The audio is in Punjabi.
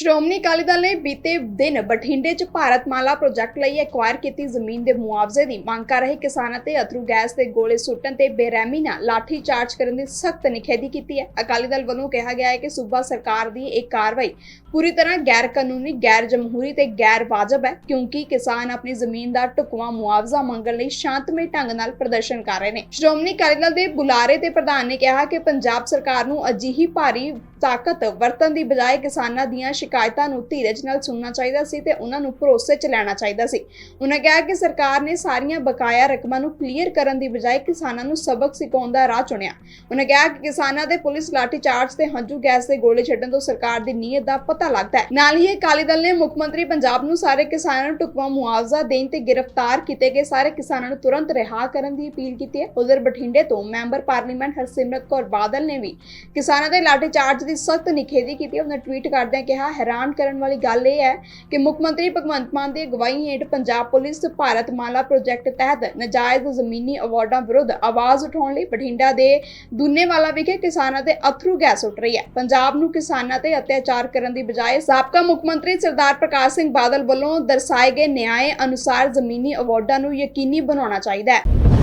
ਸ਼੍ਰੋਮਣੀ ਅਕਾਲੀ ਦਲ ਨੇ ਬੀਤੇ ਦਿਨ ਬਠਿੰਡੇ 'ਚ ਭਾਰਤਮਾਲਾ ਪ੍ਰੋਜੈਕਟ ਲਈ ਐਕਵਾਇਰ ਕੀਤੀ ਜ਼ਮੀਨ ਦੇ ਮੁਆਵਜ਼ੇ ਦੀ ਮੰਗ ਕਰ ਰਹੇ ਕਿਸਾਨਾਂ ਤੇ ਅਥਰੂ ਗੈਸ ਦੇ ਗੋਲੇ ਸੁੱਟਣ ਤੇ ਬੇਰਹਿਮੀ ਨਾਲ ਲਾਠੀ ਚਾਰਜ ਕਰਨ ਦੀ ਸਖਤ ਨਿਖੇਧੀ ਕੀਤੀ ਹੈ। ਅਕਾਲੀ ਦਲ ਵੱਲੋਂ ਕਿਹਾ ਗਿਆ ਹੈ ਕਿ ਸੂਬਾ ਸਰਕਾਰ ਦੀ ਇਹ ਕਾਰਵਾਈ ਪੂਰੀ ਤਰ੍ਹਾਂ ਗੈਰ ਕਾਨੂੰਨੀ ਗੈਰ ਜਮਹੂਰੀ ਤੇ ਗੈਰ ਵਾਜਬ ਹੈ, ਕਿਉਂਕਿ ਕਿਸਾਨ ਆਪਣੀ ਜ਼ਮੀਨ ਦਾ ਢੁਕਵਾਂ ਮੁਆਵਜ਼ਾ ਮੰਗਣ ਲਈ ਸ਼ਾਂਤਮਈ ਢੰਗ ਨਾਲ ਪ੍ਰਦਰਸ਼ਨ ਕਰ ਰਹੇ ਨੇ। ਸ਼੍ਰੋਮਣੀ ਅਕਾਲੀ ਦਲ ਦੇ ਬੁਲਾਰੇ ਤੇ ਪ੍ਰਧਾਨ ਨੇ ਕਿਹਾ ਕਿ ਪੰਜਾਬ ਸਰਕਾਰ ਨੂੰ ਅਜਿਹੀ ਭਾਰੀ ਤਾਕਤ ਵਰਤਣ ਦੀ ਬਜਾਏ ਕਿਸਾਨਾਂ ਦੀਆਂ ਸ਼ਿਕਾਇਤਾਂ ਨੂੰ ਧੀਰਜ ਨਾਲ ਸੁਣਨਾ ਚਾਹੀਦਾ ਸੀ ਤੇ ਉਹਨਾਂ ਨੂੰ ਭਰੋਸੇ 'ਚ ਲੈਣਾ ਚਾਹੀਦਾ ਸੀ। ਉਹਨਾਂ ਕਿਹਾ ਕਿ ਸਰਕਾਰ ਨੇ ਸਾਰੀਆਂ ਬਕਾਇਆ ਰਕਮਾਂ ਨੂੰ ਕਲੀਅਰ ਕਰਨ ਦੀ ਬਜਾਏ ਕਿਸਾਨਾਂ ਨੂੰ ਸਬਕ ਸਿਖਾਉਣ ਦਾ ਰਾਹ ਚੁਣਿਆ। ਉਹਨਾਂ ਕਿਹਾ ਕਿ ਕਿਸਾਨਾਂ ਦੇ ਪੁਲਿਸ ਲਾਠੀ ਤੇ ਹੰਝੂ ਗੈਸ ਦੇ ਗੋਲੇ ਛੱਡਣ ਤੋਂ ਸਰਕਾਰ ਦੀ ਨੀਅਤ ਦਾ ਪਤਾ ਲੱਗਦਾ ਹੈ। ਨਾਲ ਹੀ ਅਕਾਲੀ ਦਲ ਨੇ ਮੁੱਖ ਮੰਤਰੀ ਪੰਜਾਬ ਨੂੰ ਸਾਰੇ ਕਿਸਾਨਾਂ ਨੂੰ ਢੁਕਵਾਂ ਮੁਆਵਜ਼ਾ ਦੇਣ ਤੇ ਗ੍ਰਿਫਤਾਰ ਕੀਤੇ ਗਏ ਸਾਰੇ ਕਿਸਾਨਾਂ ਨੂੰ ਤੁਰੰਤ ਰਿਹਾ ਕਰਨ ਦੀ ਅਪੀਲ ਕੀਤੀ ਹੈ। ਉਧਰ ਬਠਿੰਡੇ ਤੋਂ ਮੈਂਬਰ ਪਾਰਲੀਮੈਂਟ ਹਰਸਿਮਰਤ ਕੌਰ ਬਾਦਲ ਨੇ ਵੀ ਕਿਸਾਨਾਂ ਦੇ ਲਾਠੀਚਾਰਜ ਦੀ ਸਖਤ ਨਿਖੇਧੀ ਕੀਤੀ ਹੈ। ਉਹਨਾਂ ਟਵੀਟ ਕਰਦਿਆਂ ਕਿਹਾ, ਹੈਰਾਨ ਕਰਨ ਵਾਲੀ ਗੱਲ ਇਹ ਹੈ ਕਿ ਮੁੱਖ ਮੰਤਰੀ ਭਗਵੰਤ ਮਾਨ ਦੀ ਅਗਵਾਈ ਹੇਠ ਪੰਜਾਬ ਪੁਲਿਸ ਭਾਰਤਮਾਲਾ ਪ੍ਰੋਜੈਕਟ ਤਹਿਤ ਨਜਾਇਜ਼ ਜ਼ਮੀਨੀ ਅਵਾਰਡਾਂ ਵਿਰੁੱਧ ਆਵਾਜ਼ ਉਠਾਉਣ ਲਈ ਬਠਿੰਡਾ ਦੇ ਦੁੰਨੇਵਾਲਾ ਵਿਖੇ ਕਿਸਾਨਾਂ ਤੇ ਅਥਰੂ ਗੈਸ ਉੱਟ ਰਹੀ ਹੈ। ਪੰਜਾਬ ਨੂੰ ਕਿਸਾਨਾਂ ਤੇ ਅਤਿਆਚਾਰ ਕਰਨ ਦੀ ਬਜਾਏ ਸਾਬਕਾ ਮੁੱਖ ਮੰਤਰੀ ਸਰਦਾਰ ਪ੍ਰਕਾਸ਼ ਸਿੰਘ ਬਾਦਲ ਵੱਲੋਂ ਦਰਸਾਏ ਗਏ ਨਿਆਂ ਅਨੁਸਾਰ ਜ਼ਮੀਨੀ ਅਵਾਰਡਾਂ ਨੂੰ ਯਕੀਨੀ ਬਣਾਉਣਾ ਚਾਹੀਦਾ ਹੈ।